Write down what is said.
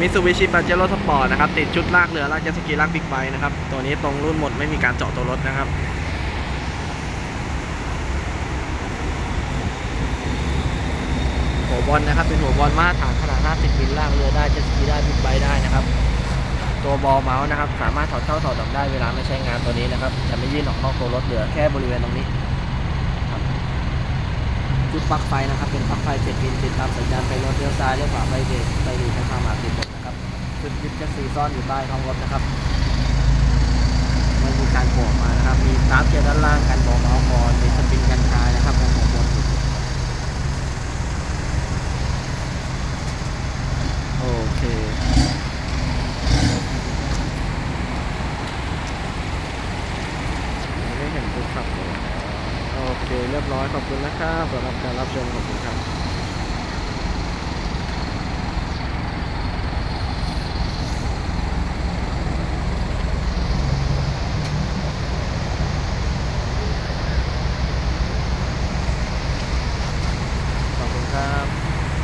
มิซูบิชิปาเจโร่สปอร์ตนะครับ ติดชุดลากเรือลากเจ็ตสกีลากบิ๊กไบค์นะครับ ตัวนี้ตรงรุ่นหมดไม่มีการเจาะตัวรถนะครับหัวบอลนะครับ เป็นหัวบอลมาตรฐานขนาด 50มิลลากเรือได้เจ็ตสกีได้บิ๊กไบค์ได้นะครับ ตัวบอลเมาส์นะครับ สามารถถอดเข้าถอดออกได้เวลาไม่ใช้งานตัวนี้นะครับ จะไม่ยื่นออกนอกตัวรถเหลือแค่บริเวณตรงนี้ จุดปลั๊กไฟนะครับ เป็นปลั๊กไฟเจ็ดพินติดตามสัญญาณไฟรถเลี้ยวซ้ายเลี้ยวขวาไฟเบรกไฟหลีไฟความหมากติดหมดนะครับจุดยึดจ็ตสีซ่อนอยู่ใต้ท้องรถนะครับไม่มีการโผล่อกมานะครับ มีกราฟเกียร์ด้านล่างกันบอลเมาส์คอนมีสปริงกันคายนะครับของหัวบนโอเคไม่เห็นผู้ขับเลย โอเค เรียบร้อยขอบคุณนะครับสำหรับการรับชมขอบคุณครับ